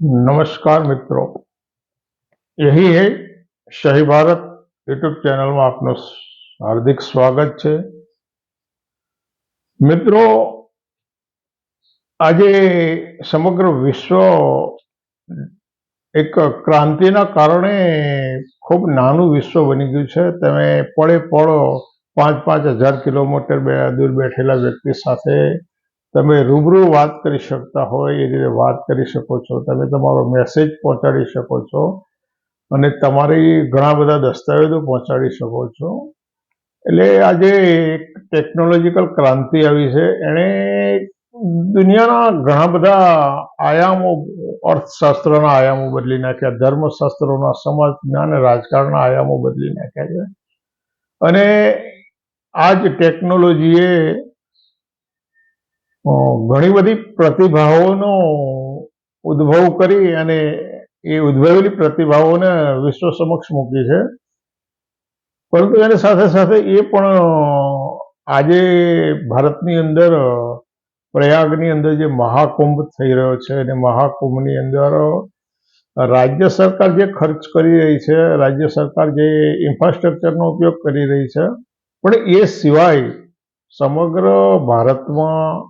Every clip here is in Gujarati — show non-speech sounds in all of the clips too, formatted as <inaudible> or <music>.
નમસ્કાર મિત્રો यही है શહી ભારત યુટ્યુબ ચેનલમાં આપનું હાર્દિક સ્વાગત છે મિત્રો આજે સમગ્ર વિશ્વ એક ક્રાંતિના કારણે ખૂબ નાનું વિશ્વ બની ગયું છે તમે પડે પડો પાંચ પાંચ હજાર કિલોમીટર બે દૂર બેઠેલા વ્યક્તિ સાથે તમે રૂબરૂ વાત કરી શકતા હોય, એ રીતે વાત કરી શકો છો. તમે તમારો મેસેજ પહોંચાડી શકો છો અને તમારી ઘણા બધા દસ્તાવેજો પહોંચાડી શકો છો. એટલે આજે એક ટેકનોલોજીકલ ક્રાંતિ આવી છે. એણે દુનિયાના ઘણા બધા આયામો, અર્થશાસ્ત્રના આયામો બદલી નાખ્યા, ધર્મશાસ્ત્રોના સમાજ, જ્ઞાન, રાજકારણના આયામો બદલી નાખ્યા છે. અને આ જ ટેકનોલોજીએ ઘણી બધી પ્રતિભાઓનો ઉદ્ભવ કરી અને એ ઉદ્ભવેલી પ્રતિભાઓને વિશ્વ સમક્ષ મૂકી છે. પરંતુ એની સાથે સાથે એ પણ આજે ભારતની અંદર પ્રયાગની અંદર જે મહાકુંભ થઈ રહ્યો છે, અને મહાકુંભની અંદર રાજ્ય સરકાર જે ખર્ચ કરી રહી છે, રાજ્ય સરકાર જે ઇન્ફ્રાસ્ટ્રક્ચરનો ઉપયોગ કરી રહી છે, પણ એ સિવાય સમગ્ર ભારતમાં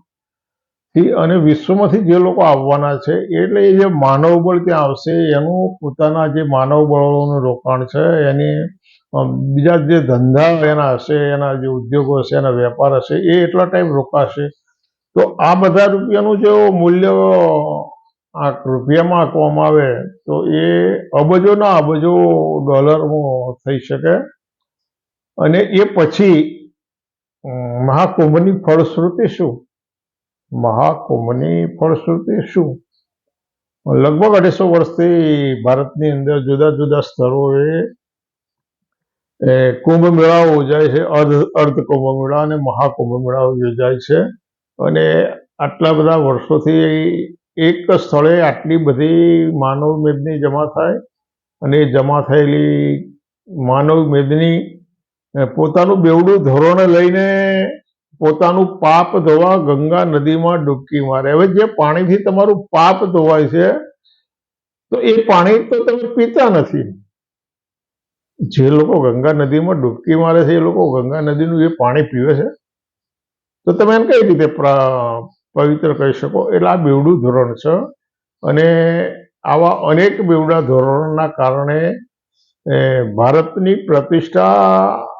થી અને વિશ્વમાંથી જે લોકો આવવાના છે, એટલે એ જે માનવ બળ ત્યાં આવશે, એનું પોતાના જે માનવ બળોનું રોકાણ છે, એની બીજા જે ધંધા એના હશે, એના જે ઉદ્યોગો હશે, એના વેપાર હશે, એ એટલા ટાઈમ રોકાશે. તો આ બધા રૂપિયાનું જો મૂલ્ય, આ રૂપિયામાં આપવામાં આવે, તો એ અબજોના અબજો ડોલરમાં થઈ શકે. અને એ પછી, મહાકુંભની ફળશ્રુતિ શું? મહાકુંભની ફળશ્રુતિ શું? લગભગ અઢીસો વર્ષથી ભારતની અંદર જુદા જુદા સ્થળોએ કુંભ મેળાઓ યોજાય છે. અર્ધ અર્ધ કુંભ મેળા અને મહાકુંભ મેળાઓ યોજાય છે. અને આટલા બધા વર્ષોથી એક સ્થળે આટલી બધી માનવ મેદની જમા થાય અને જમા થયેલી માનવ મેદની પોતાનું બેવડું ધોરણ લઈને પોતાનું પાપ ધોવા ગંગા નદીમાં ડૂબકી મારે. હવે જે પાણીથી તમારું પાપ ધોવાય છે, તો એ પાણી તો તમે પીતા નથી. જે લોકો ગંગા નદીમાં ડૂબકી મારે છે, એ લોકો ગંગા નદીનું એ પાણી પીવે છે. તો તમે એમ કઈ રીતે પવિત્ર કહી શકો? એટલે આ બેવડું ધોરણ છે. અને આવા અનેક બેવડા ધોરણોના કારણે ભારતની પ્રતિષ્ઠા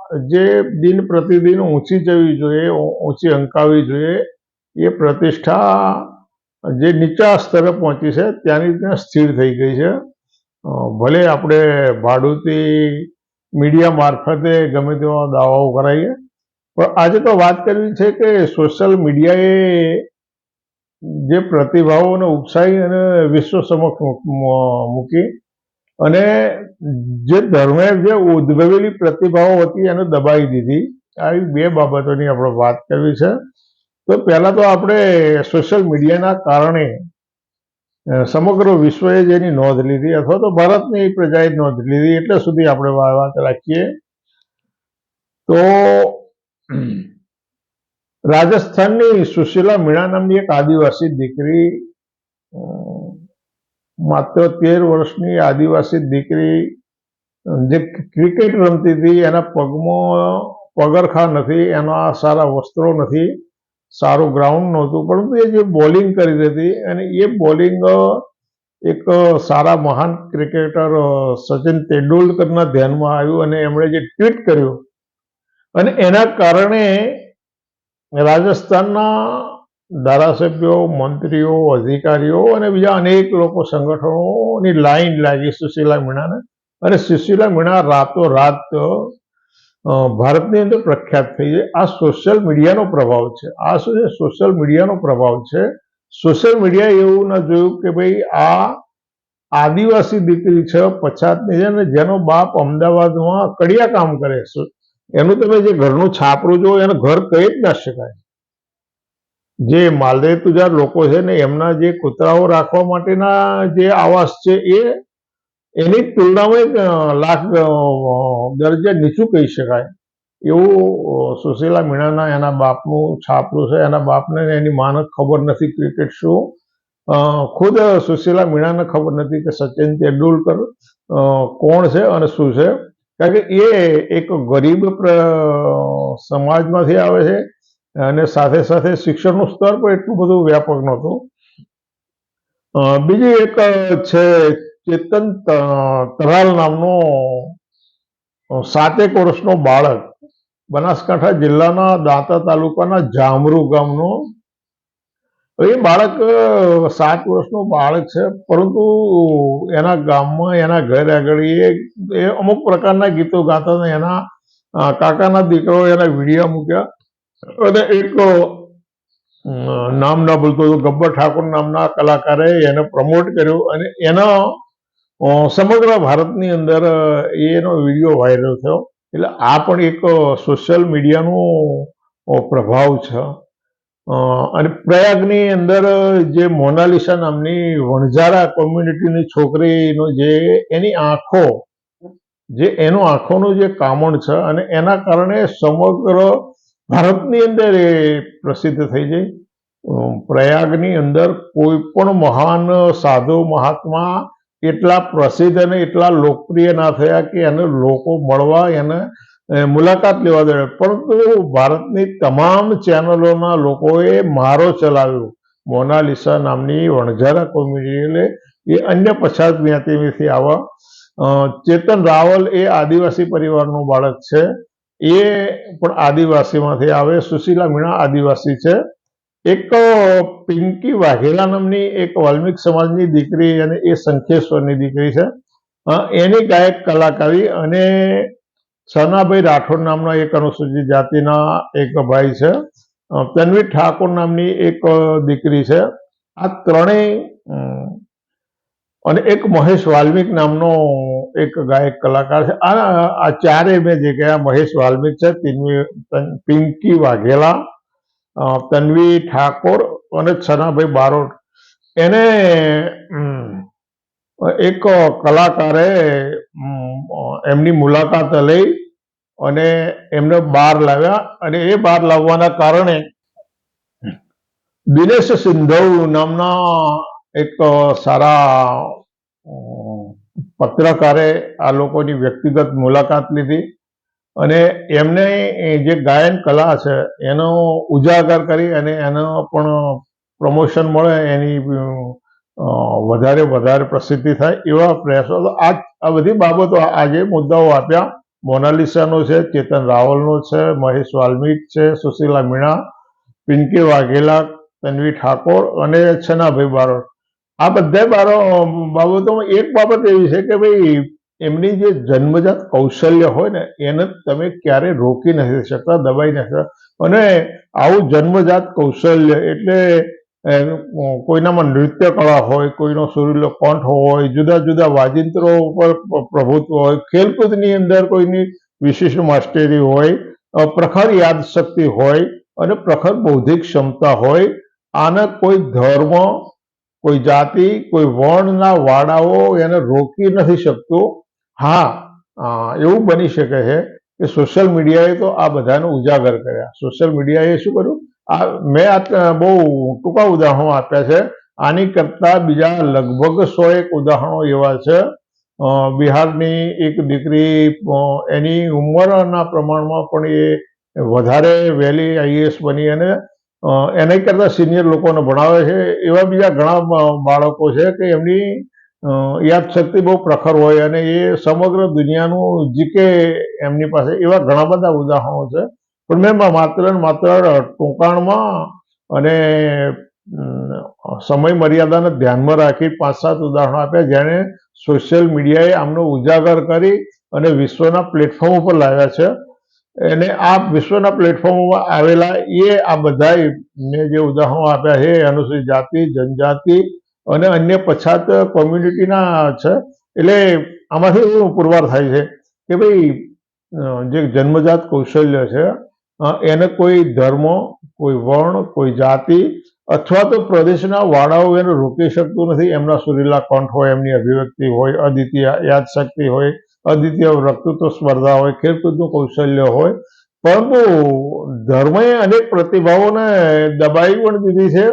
જે દિન પ્રતિદિન ઊંચી જવી જોઈએ ઊંચી અંકાવી જોઈએ, એ પ્રતિષ્ઠા જે નીચા સ્તરે પહોંચી છે, ત્યાંની ત્યાં સ્થિર થઈ ગઈ છે. ભલે આપણે ભાડુતી મીડિયા મારફતે ગમે તેવા દાવાઓ કરાવીએ પણ આજે તો વાત કરવી છે કે સોશિયલ મીડિયાએ જે પ્રતિભાવોને ઉપસાવી અને વિશ્વ સમક્ષ મૂકી અને જે ધર્મે જે ઉદ્ભવેલી પ્રતિભાઓ હતી એને દબાવી દીધી. આવી બે બાબતોની આપણે વાત કરવી છે. તો પહેલા તો આપણે સોશિયલ મીડિયાના કારણે સમગ્ર વિશ્વએ જેની નોંધ લીધી અથવા તો ભારતની પ્રજાએ નોંધ લીધી એટલે સુધી આપણે વાત રાખીએ. તો <clears throat> રાજસ્થાનની સુશીલા મીણા નામની એક આદિવાસી દીકરી માત્ર તેર વર્ષની આદિવાસી દીકરી, જે ક્રિકેટ રમતી હતી, એના પગમાં પગરખા નથી, એના સારા વસ્ત્રો નથી, સારું ગ્રાઉન્ડ નહોતું, પરંતુ એ જે બોલિંગ કરી હતી, અને એ બોલિંગ એક સારા મહાન ક્રિકેટર સચિન તેંડુલકરના ધ્યાનમાં આવ્યું અને એમણે જે ટ્વીટ કર્યું. અને એના કારણે રાજસ્થાનના ધારાસભ્યો, મંત્રીઓ, અધિકારીઓ અને બીજા અનેક લોકો સંગઠનોની લાઈન લાગી સુશીલા મીણાને. અને સુશીલા મીણા રાતોરાત રાત ભારતની અંદર પ્રખ્યાત થઈ છે. આ સોશિયલ મીડિયાનો પ્રભાવ છે. આ શું છે? સોશિયલ મીડિયાનો પ્રભાવ છે. સોશિયલ મીડિયા એવું ના જોયું કે ભાઈ આ આદિવાસી દીકરી છે, પછાતની છે ને જેનો બાપ અમદાવાદમાં કડિયા કામ કરે છે. એનું તમે જે ઘરનું છાપરું જો એનું ઘર કહી જ ના શકાય. જે માલદેવ તુજાર લોકો છે ને એમના જે કૂતરાઓ રાખવા માટેના જે આવાસ છે એ એની તુલનામાં એક, લાખ દરજે નીચું કહી શકાય. એવું સુશીલા મીણાના એના બાપનું છાપરું છે. એના બાપને એની માને ખબર નથી ક્રિકેટ શું. ખુદ સુશીલા મીણાને ખબર નથી કે સચિન તેંડુલકર કોણ છે અને શું છે. કારણ કે એ એક ગરીબ સમાજમાંથી આવે છે. અને સાથે સાથે શિક્ષણનું સ્તર પણ એટલું બધું વ્યાપક નહોતું. બીજી એક છે ચેતન તરાલ નામનો સાતેક વર્ષનો બાળક. બનાસકાંઠા જિલ્લાના દાંતા તાલુકાના જામરુ ગામનો. એ બાળક સાત વર્ષનો બાળક છે, પરંતુ એના ગામમાં, એના ઘર આગળ એ અમુક પ્રકારના ગીતો ગાતા એના કાકાના દીકરો એના વિડીયા મૂક્યા. અને એક નામ ના ભૂલતો ગબ્બર ઠાકોર નામના કલાકારે એને પ્રમોટ કર્યો અને એના સમગ્ર ભારતની અંદર એનો વીડિયો વાયરલ થયો. એટલે આ પણ એક સોશિયલ મીડિયાનો પ્રભાવ છે. અને પ્રયાગની અંદર જે મોનાલિસા નામની વણઝારા કોમ્યુનિટીની છોકરીનો જે એની આંખો, જે એનો આંખોનું જે કામણ છે અને એના કારણે સમગ્ર ભારતની અંદર એ પ્રસિદ્ધ થઈ જાય. પ્રયાગની અંદર કોઈ પણ મહાન સાધુ મહાત્મા એટલા પ્રસિદ્ધ અને એટલા લોકપ્રિય ના થયા કે એને લોકો મળવા, એને મુલાકાત લેવા દે. પરંતુ ભારતની તમામ ચેનલોના લોકોએ મારો ચલાવ્યો. મોનાલિસા નામની વણઝારા કોમ્યુનિટી એ અન્ય પછાત જ્ઞાતિમાંથી આવા. ચેતન રાવલ એ આદિવાસી પરિવારનું બાળક છે. એ પણ આદિવાસીમાંથી આવે. સુશીલા મીણા આદિવાસી છે. એક પિંકી વાઘેલા નામની એક વાલ્મિક સમાજની દીકરી અને એ સંખેશ્વરની દીકરી છે. એની ગાયક કલાકારી અને સનાભાઈ રાઠોડ નામના એક અનુસૂચિત જાતિના એક ભાઈ છે. તન્વી ઠાકોર નામની એક દીકરી છે. આ ત્રણેય અને એક મહેશ વાલ્મિક નામનો એક ગાયક કલાકાર છે. આ આ ચારે મેં જે ગયા મહેશ વાલ્મિક છે પિંકી વાઘેલા તન્વી ઠાકોર અને છનાભાઈ બારોટ. એને એક કલાકારે એમની મુલાકાત લઈ અને એમને બહાર લાવ્યા અને એ બહાર લાવવાના કારણે દિનેશ સિંધવ નામના એક સારા પત્રકારે આ લોકોની વ્યક્તિગત મુલાકાત લીધી અને એમને જે ગાયન કલા છે એનો ઉજાગર કરી અને એનો પણ પ્રમોશન મળે એની વધારે વધારે પ્રસિદ્ધિ થાય એવા પ્રયાસો. તો આ આ બધી બાબતો આજે મુદ્દાઓ આપ્યા. મોનાલિસાનો છે, ચેતન રાવલનો છે, મહેશ વાલ્મિક છે, સુશીલા મીણા, પિંકી વાઘેલા, તન્વી ઠાકોર અને છનાભાઈ બારોટ. આ બધા બારો બાબતોમાં એક બાબત એવી છે કે ભાઈ, એમની જે જન્મજાત કૌશલ્ય હોય ને, એને તમે ક્યારે રોકી નથી શકતા, દબાઈ નથી શકતા. અને આવું જન્મજાત કૌશલ્ય એટલે કોઈનામાં નૃત્ય કળા હોય, કોઈનો સુરીલો કંઠ હોય, જુદા જુદા વાજિંત્રો ઉપર પ્રભુત્વ હોય, ખેલકૂદની અંદર કોઈની વિશિષ્ટ માસ્ટરી હોય પ્રખર યાદશક્તિ હોય, અને પ્રખર બૌદ્ધિક ક્ષમતા હોય, આને કોઈ ધર્મ કોઈ જાતિ, કોઈ વર્ણના વાડાઓ એને રોકી નથી શકતું. હા એવું બની શકે છે કે સોશિયલ મીડિયાએ તો આ બધાને ઉજાગર કર્યા. સોશિયલ મીડિયાએ શું કર્યું? આ મેં આ બહુ ટૂંકા ઉદાહરણો આપ્યા છે. આની કરતા બીજા લગભગ સો એક ઉદાહરણો એવા છે. બિહારની એક દીકરી એની ઉંમરના પ્રમાણમાં પણ એ વધારે વહેલી આઈએએસ બની અને એના કરતા સિનિયર લોકોને ભણાવે છે. એવા બીજા ઘણા બાળકો છે કે એમની યાદશક્તિ બહુ પ્રખર હોય અને એ સમગ્ર દુનિયાનું જીકે એમની પાસે એવા ઘણા બધા ઉદાહરણો છે. પણ મા- માત્ર ને માત્ર ટૂંકાણમાં અને સમય મર્યાદાને ધ્યાનમાં રાખી પાંચ સાત ઉદાહરણો આપ્યા જેણે સોશિયલ મીડિયાએ આમનો ઉજાગર કરી અને વિશ્વના પ્લેટફોર્મ ઉપર લાવ્યા છે. અને આ વિશ્વના પ્લેટફોર્મમાં આવેલા એ આ બધા મેં જે ઉદાહરણો આપ્યા છે અનુસૂચિત જાતિ, જનજાતિ અને અન્ય પછાત કોમ્યુનિટીના છે. એટલે આમાંથી એવું પુરવાર થાય છે કે ભાઈ જે જન્મજાત કૌશલ્ય છે એને કોઈ ધર્મ, કોઈ વર્ણ, કોઈ જાતિ અથવા તો પ્રદેશના વાડાઓ એને રોકી શકતું નથી. એમના સુરીલા કંઠ હોય, એમની અભિવ્યક્તિ હોય, અદ્વિતીય યાદશક્તિ હોય અદ્વિતીય વક્તૃત્વ સ્પર્ધા હોય, ખેલકૂદનું કૌશલ્ય હોય, પરંતુ ધર્મએ અનેક પ્રતિભાઓને દબાઈ પણ દીધી છે.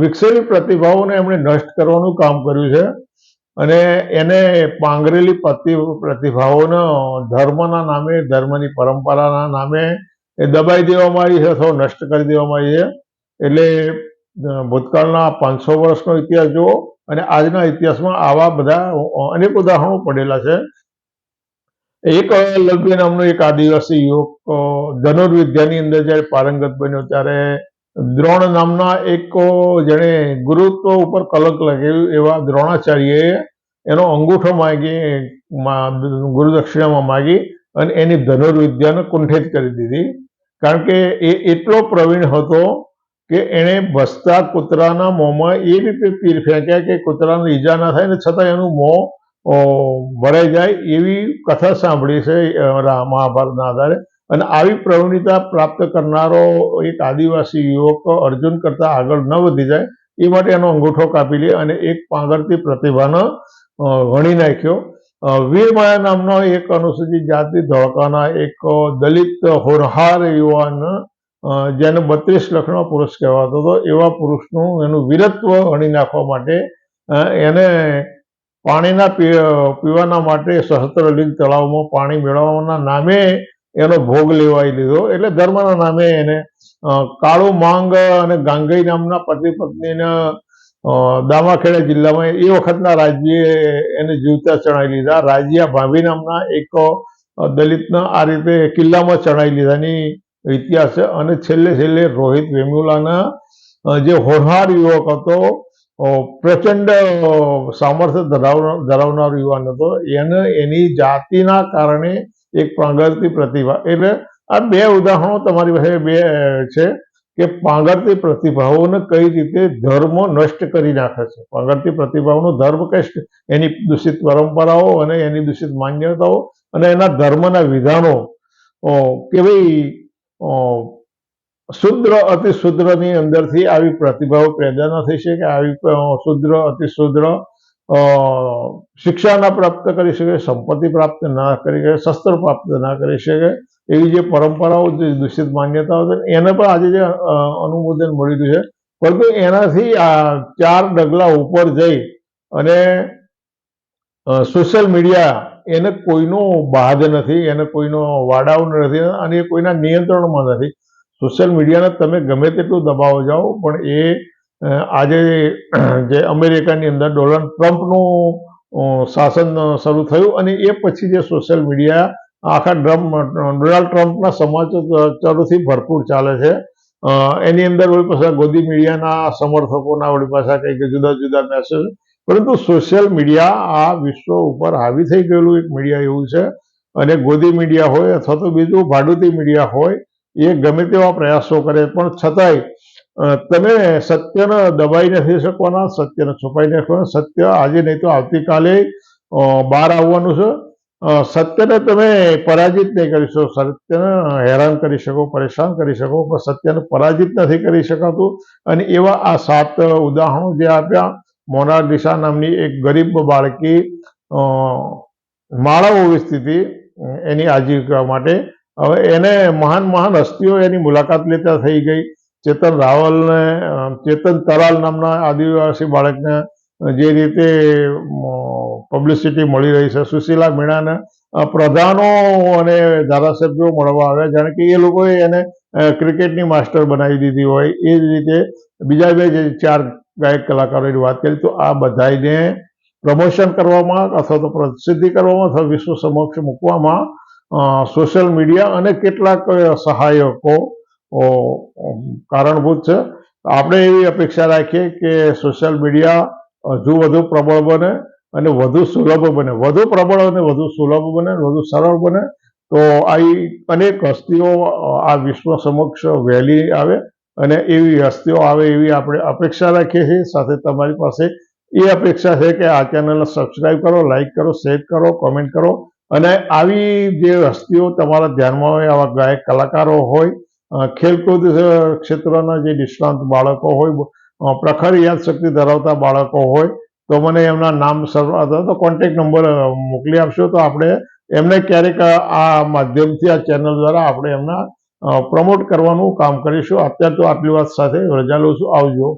વિકસેલી પ્રતિભાઓને એમણે નષ્ટ કરવાનું કામ કર્યું છે. અને એને પાંગરેલી પ્રતિ પ્રતિભાઓને ધર્મના નામે, ધર્મની પરંપરાના નામે એ દબાઈ દેવામાં આવી છે, અથવા નષ્ટ કરી દેવામાં આવી છે. એટલે ભૂતકાળના પાંચસો વર્ષનો ઇતિહાસ જુઓ, અને આજના ઇતિહાસમાં આવા બધા અનેક ઉદાહરણો પડેલા છે. એક અ, નામનો એક આદિવાસી યુવક ધનુર્વિદ્યાની અંદર જ્યારે પારંગત બન્યો ત્યારે દ્રોણ નામના એક જેણે ગુરુત્વ ઉપર કલંક લગાવ્યું એવા દ્રોણાચાર્યએ એનો અંગૂઠો માગી ગુરુદક્ષિણામાં માગી અને એની ધનુર્વિદ્યાને કુંઠિત કરી દીધી. કારણ કે એ એટલો પ્રવીણ હતો કે એણે ભસતા કૂતરાના મોંમાં એ રીતે તીર ફેંક્યા કે કૂતરાને ઈજા ના થાય ને છતાં એનું મોં ભરાઈ જાય એવી કથા સાંભળી છે મહાભારતના આધારે. અને આવી પ્રવણતા પ્રાપ્ત કરનારો એક આદિવાસી યુવક અર્જુન કરતા આગળ ન વધી જાય, એ માટે એનો અંગૂઠો કાપી લે અને એક પાંગરતી પ્રતિભાનો વણી નાખ્યો. વીરમાયા નામનો એક અનુસૂચિત જાતિ ધોળકાના એક દલિત હોરહાર યુવાન જેને બત્રીસ લખનો પુરુષ કહેવાતો હતો. એવા પુરુષનું એનું વીરત્વ હણી નાખવા માટે એને પાણીના પીવાના માટે સહસ્ત્રલિંગ તળાવમાં પાણી મેળવવાના નામે એનો ભોગ લેવાઈ લીધો. એટલે ધર્મના નામે એને કાળુ માંગ અને ગાંગઈ નામના પતિ પત્નીને દામાખેડા જિલ્લામાં એ વખતના રાજ્યે એને જીવતા ચણાવી લીધા. રાજ્યા ભાભી નામના એક દલિતના આ રીતે કિલ્લામાં ચણાવી લીધાની ઇતિહાસ છે. અને છેલ્લે છેલ્લે રોહિત વેમુલાના જે હોનહાર યુવક હતો પ્રચંડ સામર્થ્ય ધરાવનાર ધરાવનાર યુવાન હતો. એને, એની જાતિના કારણે એક પાંગળતી પ્રતિભા, એટલે આ બે ઉદાહરણો તમારી પાસે બે છે કે પાંગરતી પ્રતિભાઓને કઈ રીતે ધર્મ નષ્ટ કરી નાખે છે. પાંગરતી પ્રતિભાઓનો ધર્મ કષ્ટ એની દૂષિત પરંપરાઓ અને એની દૂષિત માન્યતાઓ અને એના ધર્મના વિધાનો. કે ભાઈ શુદ્ર અતિ શુદ્રની અંદરથી આવી પ્રતિભાઓ પેદા ન થઈ શકે, આવી શુદ્ર, અતિ શુદ્ર શિક્ષા ના પ્રાપ્ત કરી શકે, સંપત્તિ પ્રાપ્ત ના કરી શકે, શસ્ત્ર પ્રાપ્ત ના કરી શકે, એવી જે પરંપરાઓ, જે દૂષિત માન્યતાઓ છે, એને પણ આજે જે અનુમોદન મળી રહ્યું છે. પરંતુ એનાથી આ ચાર ડગલા ઉપર જઈ અને સોશિયલ મીડિયા એને કોઈનો બાદ નથી, એને કોઈનો વાડાઓ નથી, અને એ કોઈના નિયંત્રણમાં નથી. સોશિયલ મીડિયાને તમે ગમે તેટલું દબાવો જાઓ, પણ એ આજે <clears throat> જે અમેરિકાની અંદર ડોનાલ્ડ ટ્રમ્પનું શાસન શરૂ થયું અને એ પછી જે સોશિયલ મીડિયા, આખા ડ્રમ ડોનાલ્ડ ટ્રમ્પના સમાચારોથી ભરપૂર ચાલે છે. એની અંદર વળી પાછા ગોદી મીડિયાના સમર્થકોના વળી પાછા કંઈક જુદા જુદા મેસેજ પરંતુ સોશિયલ મીડિયા આ વિશ્વ ઉપર હાવી થઈ ગયેલું એક મીડિયા એવું છે. અને ગોદી મીડિયા હોય અથવા તો બીજું ભાડુતી મીડિયા હોય એ ગમે તેવા પ્રયાસો કરે પણ છતાંય તમે સત્યને દબાઈ નથી શકવાના સત્યને છુપાઈ નથી સત્ય આજે નહીં તો આવતીકાલે બહાર આવવાનું છે. સત્યને તમે પરાજિત નહીં કરી શકો. સત્યને હેરાન કરી શકો પરેશાન કરી શકો પણ સત્યને પરાજિત નથી કરી શકાતું. અને એવા આ સાત ઉદાહરણો જે આપ્યા મોનાલિસા નામની એક ગરીબ બાળકી માળાઓ અ, એની આજીવિકા માટે હવે એને મહાન મહાન હસ્તીઓ એની મુલાકાત લેતા થઈ ગઈ. ચેતન રાવલને ચેતન તરાલ નામના આદિવાસી બાળકને જે રીતે પબ્લિસિટી મળી રહી છે. સુશીલા મીણાને પ્રધાનો અને ધારાસભ્યો મળવા આવ્યા, જાણે કે એ લોકોએ એને ક્રિકેટની માસ્ટર બનાવી દીધી હોય. એ જ રીતે બીજા બે જે ચાર ગાયક કલાકારોની વાત કરી તો આ બધાને પ્રમોશન કરવામાં અથવા તો પ્રસિદ્ધિ કરવામાં અથવા વિશ્વ સમક્ષ મૂકવામાં સોશિયલ મીડિયા અને કેટલાક સહાયકો કારણભૂત છે. આપણે એવી અપેક્ષા રાખીએ કે સોશિયલ મીડિયા હજુ વધુ પ્રબળ બને અને વધુ સુલભ બને. વધુ પ્રબળ અને વધુ સુલભ બને, વધુ સરળ બને, તો આવી અનેક હસ્તીઓ આ વિશ્વ સમક્ષ વહેલી આવે અને એવી હસ્તીઓ આવે એવી આપણે અપેક્ષા રાખીએ છીએ. સાથે તમારી પાસે એ અપેક્ષા છે કે આ ચેનલને સબસ્ક્રાઈબ કરો લાઈક કરો, શેર કરો, કોમેન્ટ કરો. અને આવી જે હસ્તીઓ તમારા ધ્યાનમાં હોય આવા ગાયક કલાકારો હોય ખેલકૂદ ક્ષેત્રના જે નિષ્ણાંત બાળકો હોય પ્રખર યાદશક્તિ ધરાવતા બાળકો હોય, તો મને એમના નામ અથવા તો કોન્ટેક નંબર મોકલી આપશો, તો આપણે એમને ક્યારેક આ માધ્યમથી, આ ચેનલ દ્વારા આપણે એમના પ્રમોટ કરવાનું કામ કરીશું. અત્યારે તો આટલી વાત સાથે રજા લઉં છું. આવજો.